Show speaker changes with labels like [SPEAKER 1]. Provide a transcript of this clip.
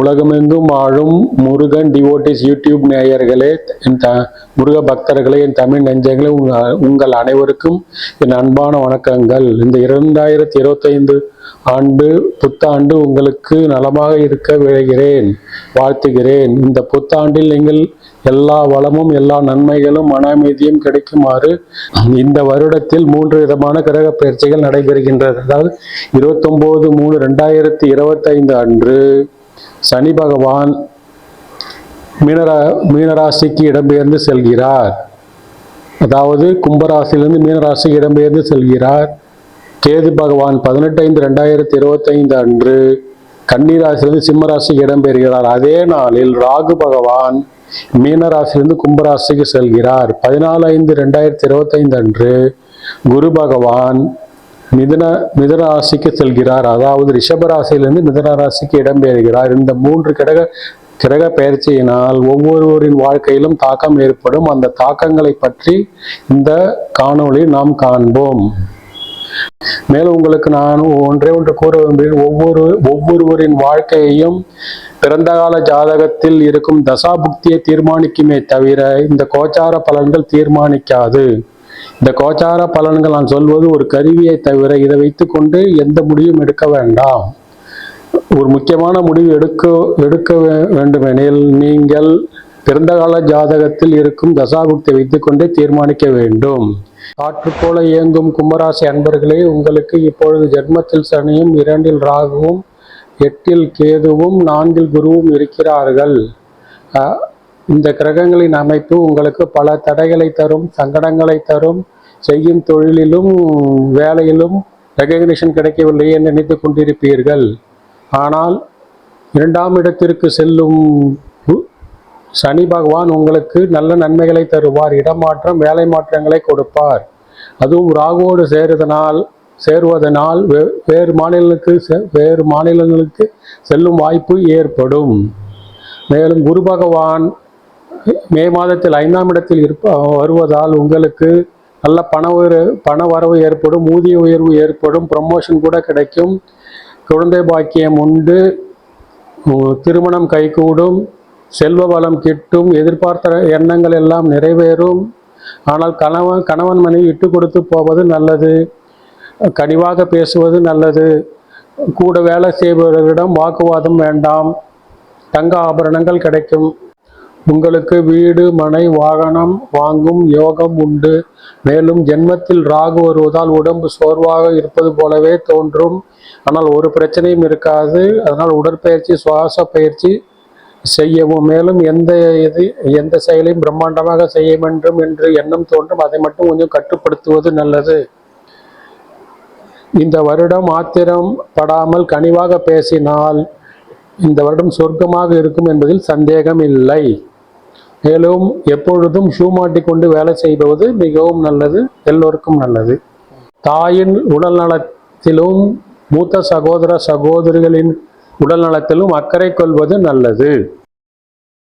[SPEAKER 1] உலகமெங்கும் ஆழும் Murugan devotees YouTube நேயர்களே என் த முருக பக்தர்களே என் தமிழ் நெஞ்சங்களே உங்கள் உங்கள் அனைவருக்கும் என் அன்பான வணக்கங்கள். இந்த இரண்டாயிரத்தி இருபத்தைந்து ஆண்டு புத்தாண்டு உங்களுக்கு நலமாக இருக்க விழைகிறேன் வாழ்த்துகிறேன். இந்த புத்தாண்டில் நீங்கள் எல்லா வளமும் எல்லா நன்மைகளும் மன அமைதியும் கிடைக்குமாறு இந்த வருடத்தில் மூன்று விதமான கிரக பயிற்சிகள் நடைபெறுகின்றது அதாவது இருபத்தொம்போது மூணு ரெண்டாயிரத்தி இருபத்தைந்து அன்று சனி பகவான் மீனரா மீனராசிக்கு இடம்பெயர்ந்து செல்கிறார். அதாவது கும்பராசிலிருந்து மீனராசிக்கு இடம்பெயர்ந்து செல்கிறார். கேது பகவான் பதினெட்டு ஐந்து ரெண்டாயிரத்தி இருபத்தைந்து அன்று கன்னிராசிலிருந்து சிம்மராசிக்கு இடம்பெறுகிறார் அதே நாளில் ராகு பகவான் மீனராசிலிருந்து கும்பராசிக்கு செல்கிறார். பதினாலு ஐந்து ரெண்டாயிரத்தி இருபத்தைந்து அன்று குரு பகவான் மிதுன மிதராசிக்கு செல்கிறார். அதாவது ரிஷபராசியிலிருந்து மிதனராசிக்கு இடம்பெறுகிறார் இந்த மூன்று கிரக கிரக பயிற்சியினால் ஒவ்வொருவரின் வாழ்க்கையிலும் தாக்கம் ஏற்படும். அந்த தாக்கங்களை பற்றி இந்த காணொளி நாம் காண்போம். மேலும் உங்களுக்கு நான் ஒன்றே ஒன்று கூற விரும்புகிறேன். ஒவ்வொரு ஒவ்வொருவரின் வாழ்க்கையையும் பிறந்த கால ஜாதகத்தில் இருக்கும் தசாபுக்தியை தீர்மானிக்குமே தவிர இந்த கோச்சார பலன்கள் தீர்மானிக்காது. இந்த கோச்சார பலன்கள் நான் சொல்வது ஒரு கருவியை தவிர இதை வைத்துக்கொண்டு எந்த முடிவும் எடுக்க வேண்டாம். ஒரு முக்கியமான முடிவு எடுக்க எடுக்க வேண்டுமெனில் நீங்கள் பிறந்த கால ஜாதகத்தில் இருக்கும் தசாபுக்தியை வைத்துக்கொண்டே தீர்மானிக்க வேண்டும். காற்று போல இயங்கும் கும்பராசி அன்பர்களே உங்களுக்கு இப்பொழுது ஜென்மத்தில் சனியும் இரண்டில் ராகுவும் எட்டில் கேதுவும் நான்கில் குருவும் இருக்கிறார்கள். இந்த கிரகங்களின் அமைப்பு உங்களுக்கு பல தடைகளை தரும் சங்கடங்களை தரும். செய்யும் தொழிலிலும் வேலையிலும் ரெகக்னிஷன் கிடைக்கவில்லை என்று நினைத்து கொண்டிருப்பீர்கள். ஆனால் இரண்டாம் இடத்திற்கு செல்லும் சனி பகவான் உங்களுக்கு நல்ல நன்மைகளை தருவார். இடமாற்றம் வேலை மாற்றங்களை கொடுப்பார். அதுவும் ராகுவோடு சேருதனால் சேருவதனால் வே- வேறு மாநிலங்களுக்கு செ- வேறு மாநிலங்களுக்கு செல்லும் வாய்ப்பு ஏற்படும். மேலும் குரு பகவான் மே மாதத்தில் ஐந்தாம் இடத்தில் இருப்ப வருவதால் உங்களுக்கு நல்ல பண உயர்வு பண வரவு ஏற்படும் ஊதிய உயர்வு ஏற்படும் ப்ரமோஷன் கூட கிடைக்கும். குழந்தை பாக்கியம் உண்டு. திருமணம் கைகூடும். செல்வ வளம் கிட்டும். எதிர்பார்த்த எண்ணங்கள் எல்லாம் நிறைவேறும். ஆனால் கணவன் கணவன் மனைவி விட்டு கொடுத்து போவது நல்லது. கனிவாக பேசுவது நல்லது. கூட வேலை செய்பவர்களிடம் வாக்குவாதம் வேண்டாம். தங்க ஆபரணங்கள் கிடைக்கும். உங்களுக்கு வீடு மனை வாகனம் வாங்கும் யோகம் உண்டு. மேலும் ஜென்மத்தில் ராகு வருவதால் உடம்பு சோர்வாக இருப்பது போலவே தோன்றும். ஆனால் ஒரு பிரச்சனையும் இருக்காது. அதனால் உடற்பயிற்சி சுவாச பயிற்சி செய்யவும். மேலும் எந்த இது எந்த செயலையும் பிரம்மாண்டமாக செய்ய வேண்டும் என்று எண்ணம் தோன்றும். அதை மட்டும் கொஞ்சம் கட்டுப்படுத்துவது நல்லது. இந்த வருடம் ஆத்திரம் படாமல் கனிவாக பேசினால் இந்த வருடம் சொர்க்கமாக இருக்கும் என்பதில் சந்தேகம் இல்லை மேலும் எப்பொழுதும் ஷூ மாட்டிக்கொண்டு வேலை செய்வது மிகவும் நல்லது எல்லோருக்கும் நல்லது. தாயின் உடல் நலத்திலும் மூத்த சகோதர சகோதரிகளின் உடல் நலத்திலும் அக்கறை கொள்வது நல்லது.